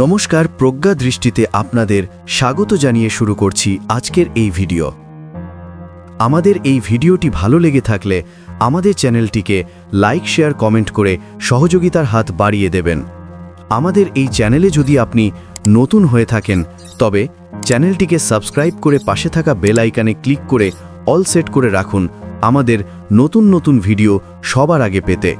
নমস্কার, প্রজ্ঞা দৃষ্টিতে আপনাদের স্বাগত জানিয়ে শুরু করছি আজকের এই ভিডিও। আমাদের এই ভিডিওটি ভালো লেগে থাকলে আমাদের চ্যানেলটিকে লাইক, শেয়ার, কমেন্ট করে সহযোগিতার হাত বাড়িয়ে দেবেন। আমাদের এই চ্যানেলে যদি আপনি নতুন হয়ে থাকেন, তবে চ্যানেলটিকে সাবস্ক্রাইব করে পাশে থাকা বেল আইকনে ক্লিক করে অল সেট করে রাখুন আমাদের নতুন নতুন ভিডিও সবার আগে পেতে।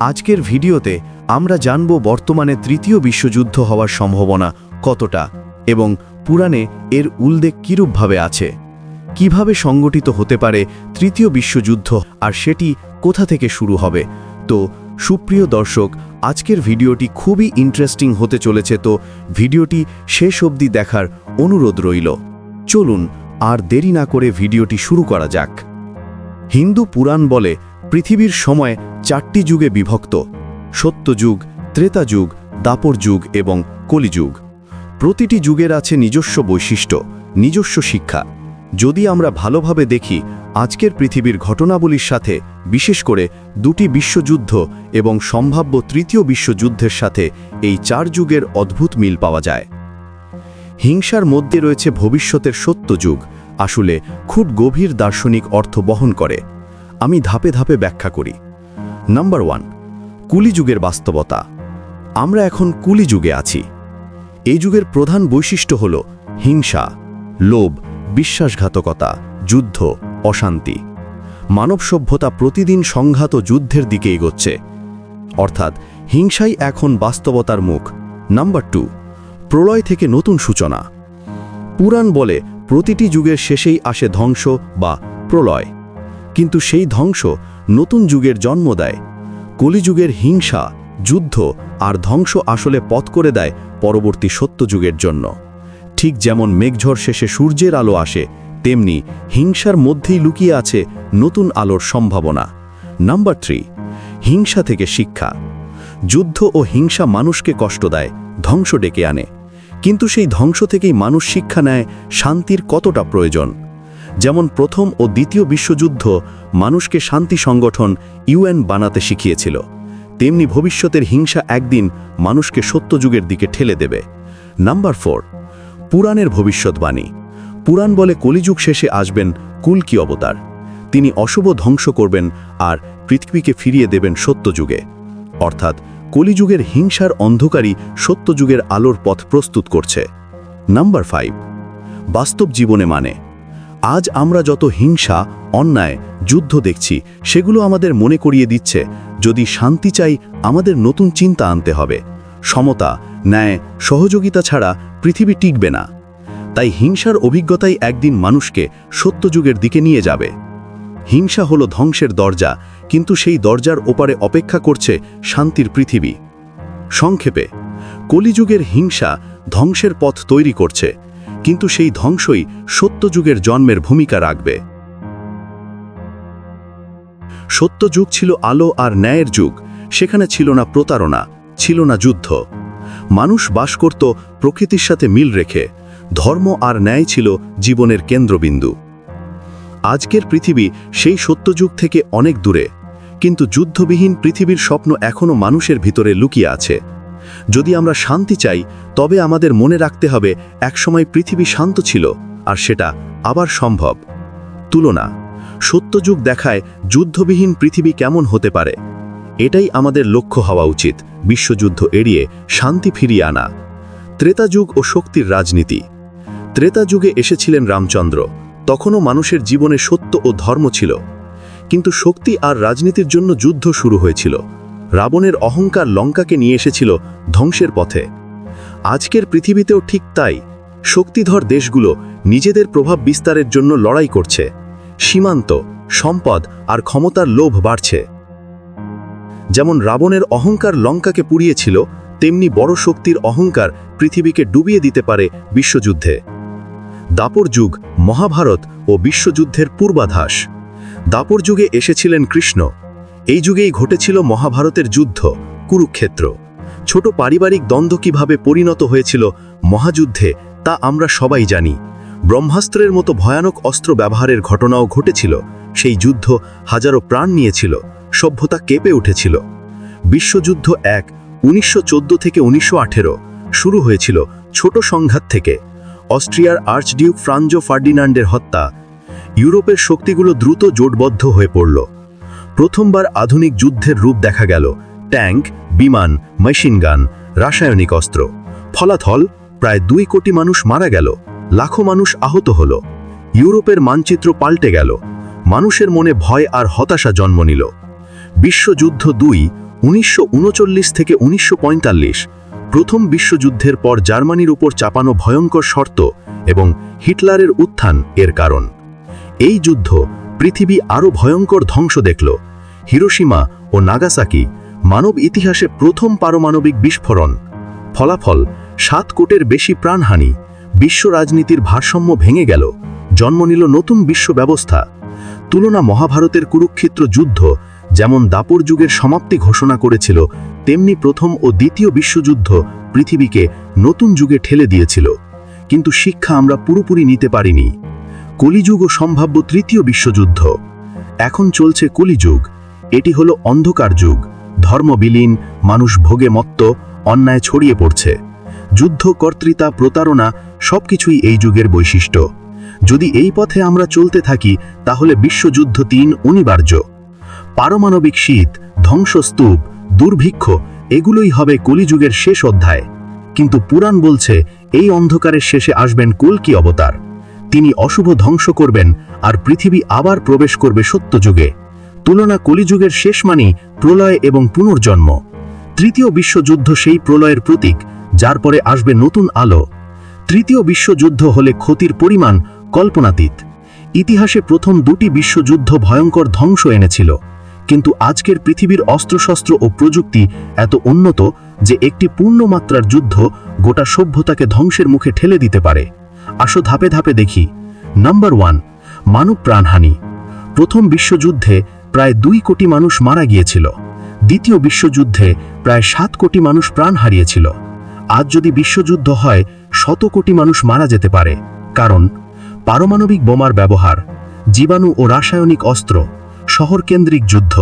আজকের ভিডিওতে আমরা জানব বর্তমানে তৃতীয় বিশ্বযুদ্ধ হওয়ার সম্ভাবনা কতটা এবং পুরাণে এর উল্লেখ কিরূপভাবে আছে। কীভাবে সংগঠিত হতে পারে তৃতীয় বিশ্বযুদ্ধ আর সেটি কোথা থেকে শুরু হবে? তো সুপ্রিয় দর্শক, আজকের ভিডিওটি খুবই ইন্টারেস্টিং হতে চলেছে তো ভিডিওটি শেষ অবধি দেখার অনুরোধ রইল। চলুন আর দেরি না করে ভিডিওটি শুরু করা যাক। হিন্দু পুরাণ বলে পৃথিবীর সময় চারটি যুগে বিভক্ত সত্যযুগ ত্রেতা যুগ, দাপর যুগ এবং কলিযুগ প্রতিটি যুগের আছে নিজস্ব বৈশিষ্ট্য, নিজস্ব শিক্ষা। যদি আমরা ভালোভাবে দেখি, আজকের পৃথিবীর ঘটনাবলীর সাথে, বিশেষ করে দুটি বিশ্বযুদ্ধ এবং সম্ভাব্য তৃতীয় বিশ্বযুদ্ধের সাথে এই চার যুগের অদ্ভুত মিল পাওয়া যায়। হিংসার মধ্যে রয়েছে ভবিষ্যতের সত্য যুগ আসলে খুব গভীর দার্শনিক অর্থ বহন করে। আমি ধাপে ধাপে ব্যাখ্যা করি। নাম্বার ওয়ান, কুলিযুগের বাস্তবতা। আমরা এখন কুলিযুগে আছি। এই যুগের প্রধান বৈশিষ্ট্য হল হিংসা, লোভ, বিশ্বাসঘাতকতা, যুদ্ধ, অশান্তি। মানব সভ্যতা প্রতিদিন সংঘাত যুদ্ধের দিকে এগোচ্ছে। অর্থাৎ হিংসাই এখন বাস্তবতার মুখ। নাম্বার টু, প্রলয় থেকে নতুন সূচনা। পুরাণ বলে প্রতিটি যুগের শেষেই আসে ধ্বংস বা প্রলয়। কিন্তু সেই ধ্বংস নতুন যুগের জন্ম দেয়। কলিযুগের হিংসা, যুদ্ধ আর ধ্বংস আসলে পথ করে দেয় পরবর্তী সত্য যুগের জন্য। ঠিক যেমন মেঘঝড় শেষে সূর্যের আলো আসে, তেমনি হিংসার মধ্যেই লুকিয়ে আছে নতুন আলোর সম্ভাবনা। নাম্বার থ্রি, হিংসা থেকে শিক্ষা। যুদ্ধ ও হিংসা মানুষকে কষ্ট দেয়, ধ্বংস ডেকে আনে। কিন্তু সেই ধ্বংস থেকেই মানুষ শিক্ষা নেয় শান্তির কতটা প্রয়োজন। যেমন প্রথম ও দ্বিতীয় বিশ্বযুদ্ধ মানুষকে শান্তি সংগঠন ইউএন বানাতে শিখিয়েছিল। তেমনি ভবিষ্যতের হিংসা একদিন মানুষকে সত্যযুগের দিকে ঠেলে দেবে। নাম্বার ফোর, পুরাণের ভবিষ্যৎবাণী। পুরাণ বলে কলিযুগ শেষে আসবেন কুলকি অবতার। তিনি অশুভ ধ্বংস করবেন আর পৃথিবীকে ফিরিয়ে দেবেন সত্যযুগে। অর্থাৎ কলিযুগের হিংসার অন্ধকারই সত্যযুগের আলোর পথ প্রস্তুত করছে। নাম্বার ফাইভ বাস্তব জীবনে মানে আজ আমরা যত হিংসা, অন্যায়, যুদ্ধ দেখছি, সেগুলো আমাদের মনে করিয়ে দিচ্ছে, যদি শান্তি চাই, আমাদের নতুন চিন্তা আনতে হবে। সমতা, ন্যায়, সহযোগিতা ছাড়া পৃথিবী টিকবে না। তাই হিংসার অভিজ্ঞতাই একদিন মানুষকে সত্যযুগের দিকে নিয়ে যাবে। হিংসা হলো ধ্বংসের দরজা কিন্তু সেই দরজার ওপারে অপেক্ষা করছে শান্তির পৃথিবী। সংক্ষেপে, কলিযুগের হিংসা ধ্বংসের পথ তৈরি করছে, কিন্তু সেই ধ্বংসই সত্যযুগের জন্মের ভূমিকা রাখবে। সত্যযুগ ছিল আলো আর ন্যায়ের যুগ, সেখানে ছিল না প্রতারণা, ছিল না যুদ্ধ। মানুষ বাস করত প্রকৃতির সাথে মিল রেখে, ধর্ম আর ন্যায় ছিল জীবনের কেন্দ্রবিন্দু। আজকের পৃথিবী সেই সত্যযুগ থেকে অনেক দূরে। কিন্তু যুদ্ধবিহীন পৃথিবীর স্বপ্ন এখনও মানুষের ভিতরে লুকিয়ে আছে। যদি আমরা শান্তি চাই, তবে আমাদের মনে রাখতে হবে, একসময় পৃথিবী শান্ত ছিল, আর সেটা আবার সম্ভব। তুলনা, সত্যযুগ দেখায় যুদ্ধবিহীন পৃথিবী কেমন হতে পারে? এটাই আমাদের লক্ষ্য হওয়া উচিত, বিশ্বযুদ্ধ এড়িয়ে শান্তি ফিরিয়ে আনা। ত্রেতাযুগ ও শক্তির রাজনীতি। ত্রেতা যুগে এসেছিলেন রামচন্দ্র। তখনও মানুষের জীবনে সত্য ও ধর্ম ছিল। কিন্তু শক্তি আর রাজনীতির জন্য যুদ্ধ শুরু হয়েছিল। রাবণের অহংকার লঙ্কাকে নিয়ে এসেছিল ধ্বংসের পথে। আজকের পৃথিবীতেও ঠিক তাই। শক্তিধর দেশগুলো নিজেদের প্রভাব বিস্তারের জন্য লড়াই করছে। সীমান্ত, সম্পদ আর ক্ষমতার লোভ বাড়ছে। যেমন রাবণের অহংকার লঙ্কাকে পুড়িয়েছিল, তেমনি বড় শক্তির অহংকার পৃথিবীকে ডুবিয়ে দিতে পারে বিশ্বযুদ্ধে। দাপর যুগ মহাভারত ও বিশ্বযুদ্ধের পূর্বাধাস। দাপর যুগে এসেছিলেন কৃষ্ণ। এই যুগেই ঘটেছিল মহাভারতের যুদ্ধ, কুরুক্ষেত্র। ছোট পারিবারিক দ্বন্দ্ব কীভাবে পরিণত হয়েছিল মহাযুদ্ধে, তা আমরা সবাই জানি। ব্রহ্মাস্ত্রের মতো ভয়ানক অস্ত্র ব্যবহারের ঘটনাও ঘটেছিল। সেই যুদ্ধ হাজারো প্রাণ নিয়েছিল, সভ্যতা কেঁপে উঠেছিল। বিশ্বযুদ্ধ এক, উনিশশো থেকে উনিশশো আঠেরো, শুরু হয়েছিল ছোট সংঘাত থেকে। অস্ট্রিয়ার আর্চডিউক ফ্রাঞ্জো ফার্ডিনান্ডের হত্যা। ইউরোপের শক্তিগুলো দ্রুত জোটবদ্ধ হয়ে পড়ল। প্রথমবার আধুনিক যুদ্ধের রূপ দেখা গেল। ট্যাঙ্ক, বিমান মেশিনগান রাসায়নিক অস্ত্র। ফলাফল প্রায় দুই কোটি মানুষ মারা গেল। লাখো মানুষ আহত হল। ইউরোপের মানচিত্র পাল্টে গেল। মানুষের মনে ভয় আর হতাশা জন্ম নিল। বিশ্বযুদ্ধ দুই, উনিশশো থেকে উনিশশো পঁয়তাল্লিশ প্রথম বিশ্বযুদ্ধের পর জার্মানির উপর চাপানো ভয়ঙ্কর শর্ত এবং হিটলারের উত্থান এর কারণ। এই যুদ্ধ পৃথিবী আরও ভয়ঙ্কর ধ্বংস দেখল। হিরোসীমা ও নাগাসাকি মানব ইতিহাসে প্রথম পারমাণবিক বিস্ফোরণ। ফলাফল, সাত কোটের বেশি প্রাণহানি, বিশ্ব রাজনীতির ভারসাম্য ভেঙে গেল, জন্ম নিল নতুন বিশ্ব ব্যবস্থা। তুলনা মহাভারতের কুরুক্ষেত্র যুদ্ধ যেমন দাপর যুগের সমাপ্তি ঘোষণা করেছিল, তেমনি প্রথম ও দ্বিতীয় বিশ্বযুদ্ধ পৃথিবীকে নতুন যুগে ঠেলে দিয়েছিল। কিন্তু শিক্ষা আমরা পুরোপুরি নিতে পারিনি। কলিযুগ ও সম্ভাব্য তৃতীয় বিশ্বযুদ্ধ। এখন চলছে কলিযুগ। এটি হলো অন্ধকার যুগ। ধর্মবিলীন, মানুষ ভোগে মত্ত, অন্যায় ছড়িয়ে পড়ছে। যুদ্ধ, কর্তৃতা, প্রতারণা সবকিছুই এই যুগের বৈশিষ্ট্য। যদি এই পথে আমরা চলতে থাকি, তাহলে বিশ্বযুদ্ধ তিন অনিবার্য। পারমাণবিক শীত, ধ্বংসস্তূপ, দুর্ভিক্ষ, এগুলোই হবে কলিযুগের শেষ অধ্যায়। কিন্তু পুরাণ বলছে, এই অন্ধকারের শেষে আসবেন কল্কি অবতার? তিনি অশুভ ধ্বংস করবেন আর পৃথিবী আবার প্রবেশ করবে সত্যযুগে। তুলনা কলিযুগের শেষ মানি প্রলয় এবং পুনর্জন্ম। তৃতীয় বিশ্বযুদ্ধ সেই প্রলয়ের প্রতীক, যার পরে আসবে নতুন আলো। তৃতীয় বিশ্বযুদ্ধ হলে ক্ষতির পরিমাণ কল্পনাতীত। ইতিহাসে প্রথম দুটি বিশ্বযুদ্ধ ভয়ঙ্কর ধ্বংস এনেছিল। কিন্তু আজকের পৃথিবীর অস্ত্রশস্ত্র ও প্রযুক্তি এত উন্নত যে একটি পূর্ণমাত্রার যুদ্ধ গোটা সভ্যতাকে ধ্বংসের মুখে ঠেলে দিতে পারে। আসো ধাপে ধাপে দেখি। নাম্বার ওয়ান, মানব প্রাণহানি। প্রথম বিশ্বযুদ্ধে প্রায় দুই কোটি মানুষ মারা গিয়েছিল। দ্বিতীয় বিশ্বযুদ্ধে প্রায় সাত কোটি মানুষ প্রাণ হারিয়েছিল। আজ যদি বিশ্বযুদ্ধ হয়, শত কোটি মানুষ মারা যেতে পারে। কারণ, পারমাণবিক বোমার ব্যবহার, জীবাণু ও রাসায়নিক অস্ত্র শহরকেন্দ্রিক যুদ্ধ।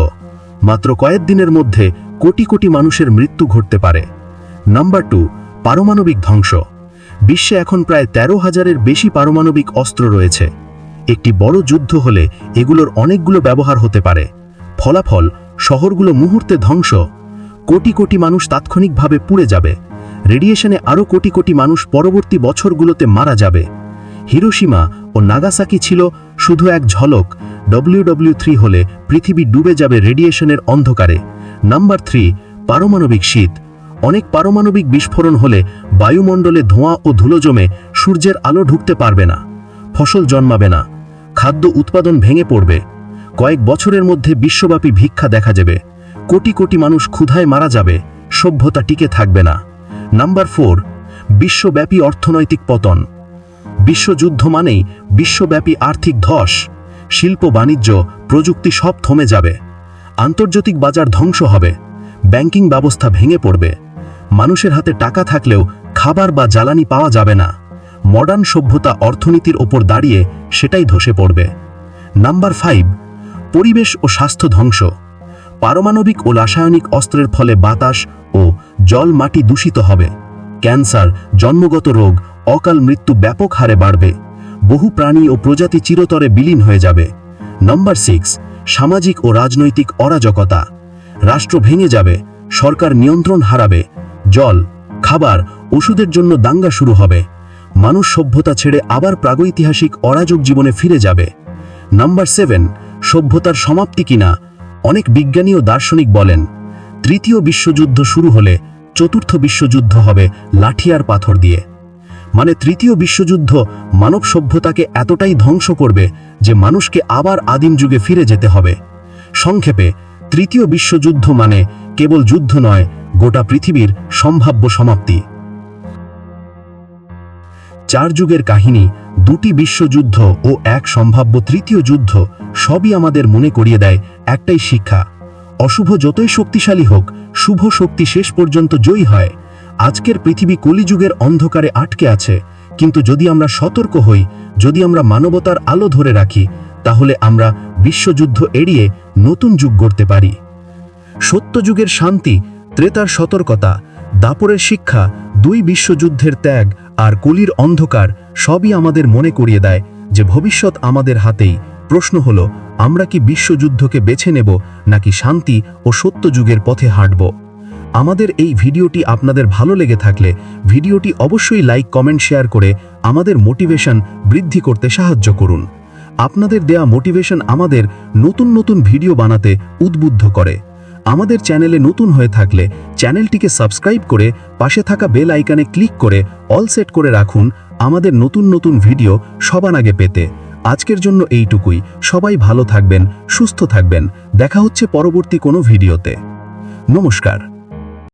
মাত্র কয়েক দিনের মধ্যে কোটি কোটি মানুষের মৃত্যু ঘটতে পারে। নাম্বার টু, পারমাণবিক ধ্বংস। বিশ্বে এখন প্রায় তেরো হাজারের বেশি পারমাণবিক অস্ত্র রয়েছে। একটি বড় যুদ্ধ হলে এগুলোর অনেকগুলো ব্যবহার হতে পারে। ফলাফল, শহরগুলো মুহূর্তে ধ্বংস। কোটি কোটি মানুষ তাৎক্ষণিকভাবে পুড়ে যাবে। রেডিয়েশনে আরও কোটি কোটি মানুষ পরবর্তী বছরগুলোতে মারা যাবে। হিরোসীমা ও নাগাসাকি ছিল শুধু এক ঝলক ডব্লিউডব্লিউ থ্রি হলে পৃথিবী ডুবে যাবে রেডিয়েশনের অন্ধকারে। নাম্বার থ্রি পারমাণবিক শীত। অনেক পারমাণবিক বিস্ফোরণ হলে বায়ুমণ্ডলে ধোঁয়া ও ধুলো জমে সূর্যের আলো ঢুকতে পারবে না, ফসল জন্মাবে না, খাদ্য উৎপাদন ভেঙে পড়বে। কয়েক বছরের মধ্যে বিশ্বব্যাপী ভিক্ষা দেখা যাবে। কোটি কোটি মানুষ ক্ষুধায় মারা যাবে, সভ্যতা টিকে থাকবে না। নাম্বার ফোর বিশ্বব্যাপী অর্থনৈতিক পতন। বিশ্বযুদ্ধ মানেই বিশ্বব্যাপী আর্থিক ধস। শিল্প বাণিজ্য, প্রযুক্তি সব থমে যাবে। আন্তর্জাতিক বাজার ধ্বংস হবে। ব্যাংকিং ব্যবস্থা ভেঙে পড়বে। মানুষের হাতে টাকা থাকলেও খাবার বা জ্বালানি পাওয়া যাবে না। মডার্ন সভ্যতা অর্থনীতির ওপর দাঁড়িয়ে সেটাই ধসে পড়বে। নাম্বার ফাইভ, পরিবেশ ও স্বাস্থ্য ধ্বংস। পারমাণবিক ও রাসায়নিক অস্ত্রের ফলে বাতাস ও জল মাটি দূষিত হবে। ক্যান্সার, জন্মগত রোগ, অকাল মৃত্যু ব্যাপক হারে বাড়বে। বহু প্রাণী ও প্রজাতি চিরতরে বিলীন হয়ে যাবে। নম্বর সিক্স সামাজিক ও রাজনৈতিক অরাজকতা। রাষ্ট্র ভেঙে যাবে, সরকার নিয়ন্ত্রণ হারাবে, জল, খাবার, ওষুধের জন্য দাঙ্গা শুরু হবে। মানুষ সভ্যতা ছেড়ে আবার প্রাগৈতিহাসিক অরাজক জীবনে ফিরে যাবে। নাম্বার সেভেন সভ্যতার সমাপ্তি কিনা? অনেক বিজ্ঞানী ও দার্শনিক বলেন, তৃতীয় বিশ্বযুদ্ধ শুরু হলে চতুর্থ বিশ্বযুদ্ধ হবে লাঠি আর পাথর দিয়ে। মানে তৃতীয় বিশ্বযুদ্ধ মানব সভ্যতাকে এতটাই ধ্বংস করবে যে মানুষকে আবার আদিম যুগে ফিরে যেতে হবে। সংক্ষেপে, তৃতীয় বিশ্বযুদ্ধ মানে কেবল যুদ্ধ নয়, গোটা পৃথিবীর সম্ভাব্য সমাপ্তি। চার যুগের কাহিনী, দুটি বিশ্বযুদ্ধ ও এক সম্ভাব্য তৃতীয় যুদ্ধ সবই আমাদের মনে করিয়ে দেয় একটাই শিক্ষা। অশুভ যতই শক্তিশালী হোক, শুভ শক্তি শেষ পর্যন্ত জয়ী হয়। আজকের পৃথিবী কলিযুগের অন্ধকারে আটকে আছে। কিন্তু যদি আমরা সতর্ক হই, যদি আমরা মানবতার আলো ধরে রাখি, তাহলে আমরা বিশ্বযুদ্ধ এড়িয়ে নতুন যুগ গড়তে পারি। সত্যযুগের শান্তি, ত্রেতার সতর্কতা, দাপরের শিক্ষা, দুই বিশ্বযুদ্ধের ত্যাগ আর কলির অন্ধকার সবই আমাদের মনে করিয়ে দেয় যে ভবিষ্যৎ আমাদের হাতেই। প্রশ্ন হল, আমরা কি বিশ্বযুদ্ধকে বেছে নেব নাকি শান্তি ও সত্যযুগের পথে হাঁটব? আমাদের এই ভিডিওটি আপনাদের ভালো লেগে থাকলে ভিডিওটি অবশ্যই লাইক, কমেন্ট, শেয়ার করে আমাদের মোটিভেশন বৃদ্ধি করতে সাহায্য করুন। আপনাদের দেয়া মোটিভেশন আমাদের নতুন নতুন ভিডিও বানাতে উদ্বুদ্ধ করে। আমাদের চ্যানেলে নতুন হয়ে থাকলে চ্যানেলটিকে সাবস্ক্রাইব করে পাশে থাকা বেল আইকনে ক্লিক করে অল সেট করে রাখুন আমাদের নতুন নতুন ভিডিও সবার আগে পেতে। আজকের জন্য এইটুকুই। সবাই ভালো থাকবেন, সুস্থ থাকবেন। দেখা হচ্ছে পরবর্তী কোনো ভিডিওতে। নমস্কার।